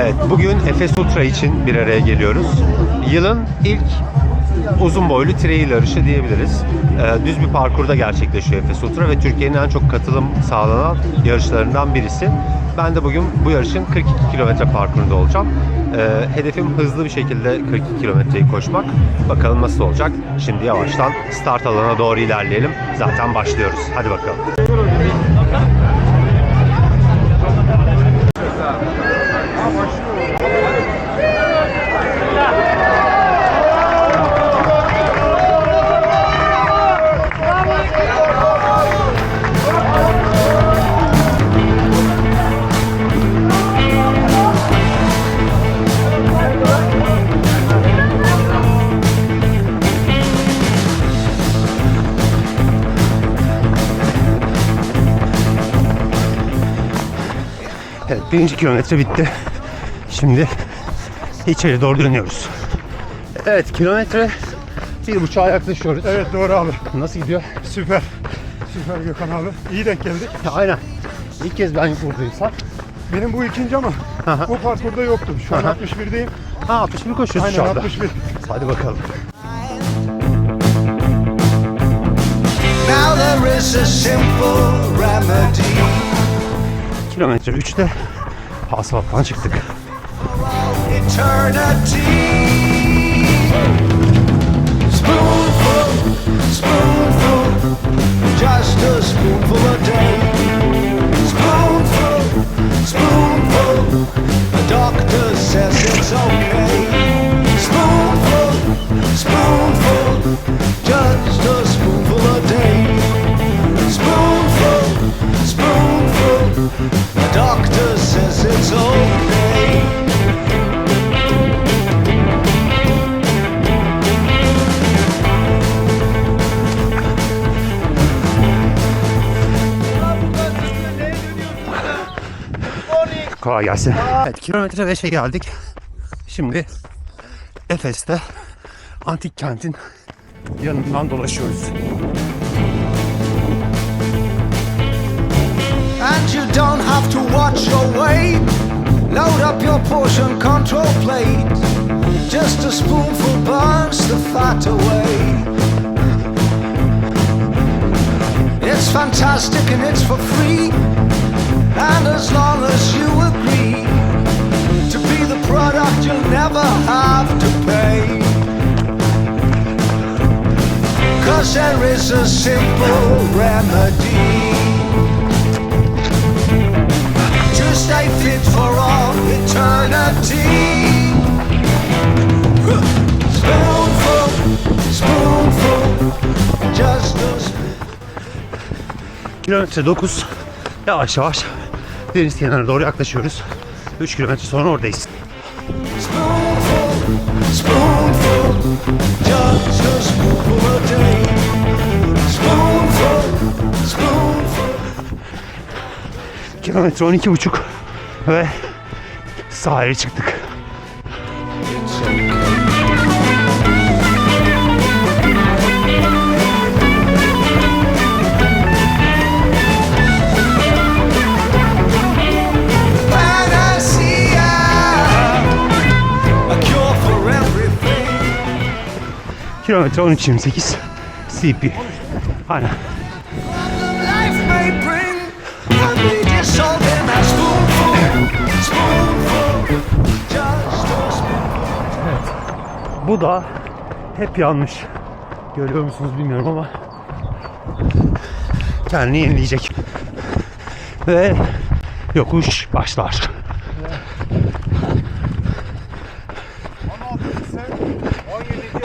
Evet, bugün Efes Ultra için bir araya geliyoruz. Yılın ilk uzun boylu trail yarışı diyebiliriz. Ee, düz bir parkurda gerçekleşiyor Efes Ultra ve Türkiye'nin en çok katılım sağlanan yarışlarından birisi. Ben de bugün bu yarışın 42 kilometre parkurunda olacağım. Ee, hedefim hızlı bir şekilde 42 kilometreyi koşmak. Bakalım nasıl olacak. Şimdi yavaştan start alana doğru ilerleyelim. Zaten başlıyoruz. Hadi bakalım. Birinci kilometre bitti. Şimdi içeri doğru dönüyoruz. Evet, kilometre bir buçuğa yaklaşıyoruz. Evet doğru abi. Nasıl gidiyor? Süper. Süper Gökhan abi. İyi denk geldik. Ya, aynen. İlk kez ben buradaysam. Benim bu ikinci ama Aha. bu parkurda yoktum. Şu an Aha. 61'deyim. Ha 61 koşuyoruz Aynen şu anda. 61. Hadi bakalım. Kilometre 3'te asfalttan çıktık. Eternity. Spoonful, spoonful, says it's okay. Kolay gelsin. Evet kilometre 5'e geldik. Şimdi Efes'te antik kentin yanından dolaşıyoruz. And you don't have to watch your weight. Load up your portion control plate. Just a spoonful burns the fat away. It's fantastic and it's for free. And as long as you agree to be the product, you'll never have to pay. Cause there is a simple remedy Kilometre 9. Yavaş yavaş deniz kenarına doğru yaklaşıyoruz. 3 kilometre sonra oradayız. Spoonful, spoonful, just. Kilometre 12 buçuk ve sahile çıktık. Kilometre 13.28 CP. Aynen. Bu da hep yanlış. Görüyor musunuz bilmiyorum ama kendini yenileyecek. Ve yokuş başlar.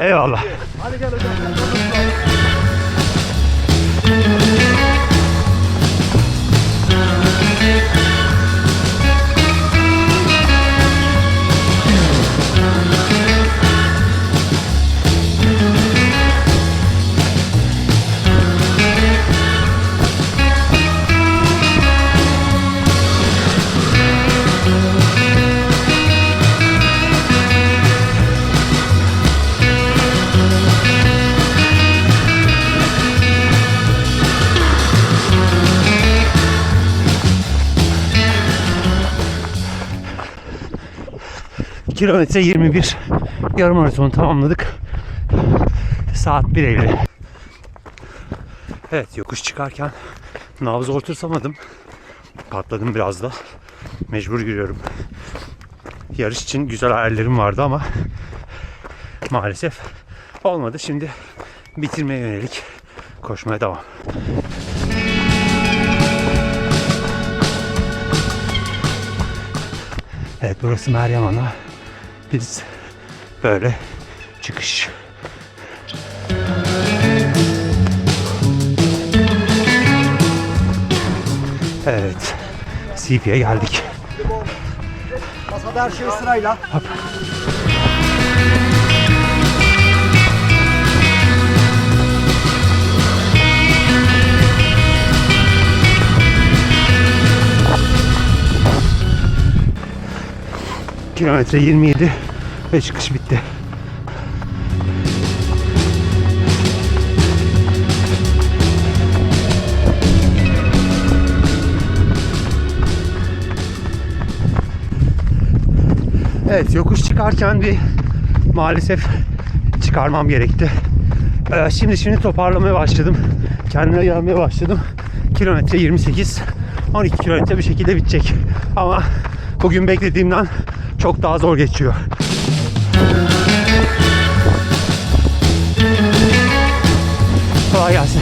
Eyvallah. Kilometre 21 yarım maratonu tamamladık. Saat 1.50. Evet yokuş çıkarken nabız otursamadım. Patladım biraz da. Mecbur yürüyorum. Yarış için güzel hayallerim vardı ama maalesef olmadı. Şimdi bitirmeye yönelik koşmaya devam. Evet burası Meryem Ana. Biz böyle çıkış. Evet. CP'ye geldik. Masada her şey sırayla. Kilometre 27 ve çıkış bitti. Evet yokuş çıkarken bir maalesef çıkarmam gerekti. Ee, şimdi şimdi toparlamaya başladım. Kendime gelmeye başladım. Kilometre 28. 12 kilometre bir şekilde bitecek. Ama bugün beklediğimden çok daha zor geçiyor. Kolay gelsin.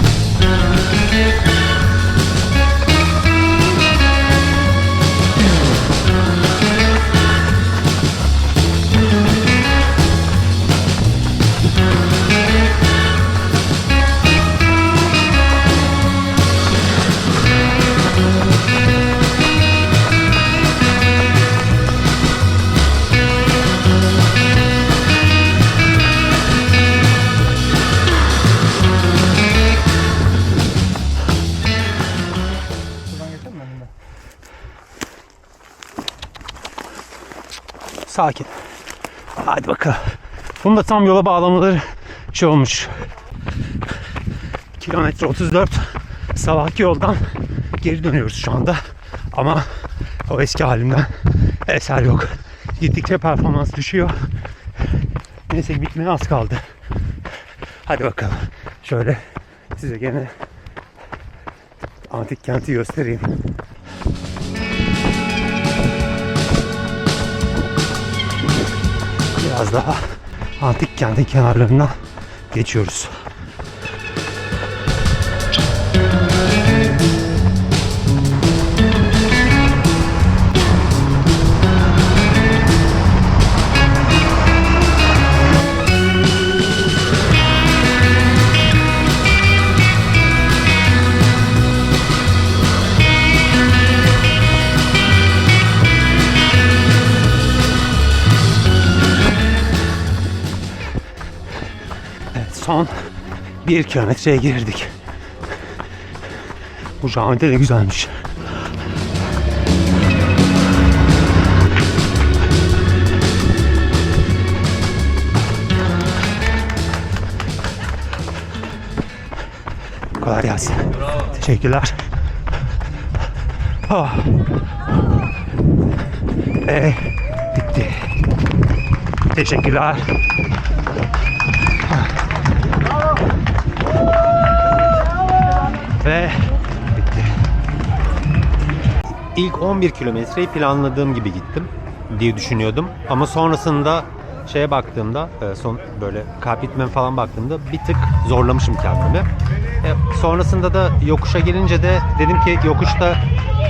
Sakin. Hadi bakalım. Bunu da tam yola bağlamaları şey olmuş. Kilometre 34 sabahki yoldan geri dönüyoruz şu anda. Ama o eski halimden eser yok. Gittikçe performans düşüyor. Neyse bitmeye az kaldı. Hadi bakalım. Şöyle size gene antik kenti göstereyim. Biraz daha antik kentin kenarlarından geçiyoruz. Son bir kilometreye girdik. Bu cami de güzelmiş. Kolay gelsin. Teşekkürler. Ah. Ve bitti. Teşekkürler. İlk 11 kilometreyi planladığım gibi gittim diye düşünüyordum. Ama sonrasında şeye baktığımda, e, son böyle kalp ritmime falan baktığımda bir tık zorlamışım kendimi. E, sonrasında da yokuşa gelince de dedim ki yokuşta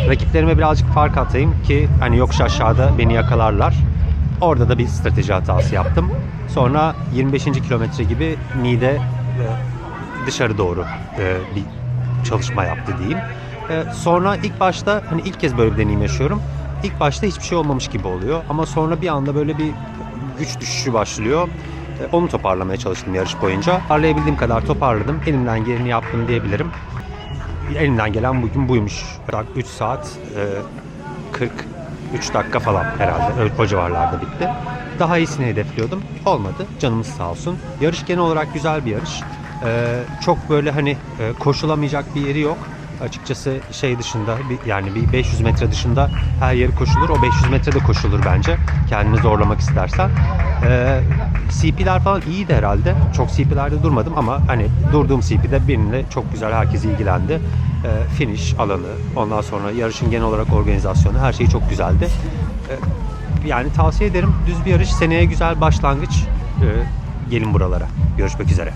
rakiplerime birazcık fark atayım ki hani yokuş aşağıda beni yakalarlar. Orada da bir strateji hatası yaptım. Sonra 25. kilometre gibi Niğde e, dışarı doğru bir çalışma yaptı diyeyim. E, sonra ilk başta hani ilk kez böyle bir deneyim yaşıyorum. İlk başta hiçbir şey olmamış gibi oluyor ama sonra bir anda böyle bir güç düşüşü başlıyor. E, onu toparlamaya çalıştım yarış boyunca. Toparlayabildiğim kadar toparladım. Elimden geleni yaptım diyebilirim. Elimden gelen bugün buymuş. 3 saat e, 43 dakika falan herhalde. O civarlarda bitti. Daha iyisini hedefliyordum. Olmadı. Canımız sağ olsun. Yarış genel olarak güzel bir yarış. Ee, çok böyle hani e, koşulamayacak bir yeri yok. Açıkçası şey dışında yani bir 500 metre dışında her yeri koşulur. O 500 metre de koşulur bence. Kendini zorlamak istersen. Ee, CP'ler falan iyiydi herhalde. Çok CP'lerde durmadım ama hani durduğum CP'de benimle çok güzel herkes ilgilendi. Ee, finish alanı, ondan sonra yarışın genel olarak organizasyonu her şey çok güzeldi. Ee, yani tavsiye ederim. Düz bir yarış seneye güzel başlangıç. Ee, gelin buralara. Görüşmek üzere.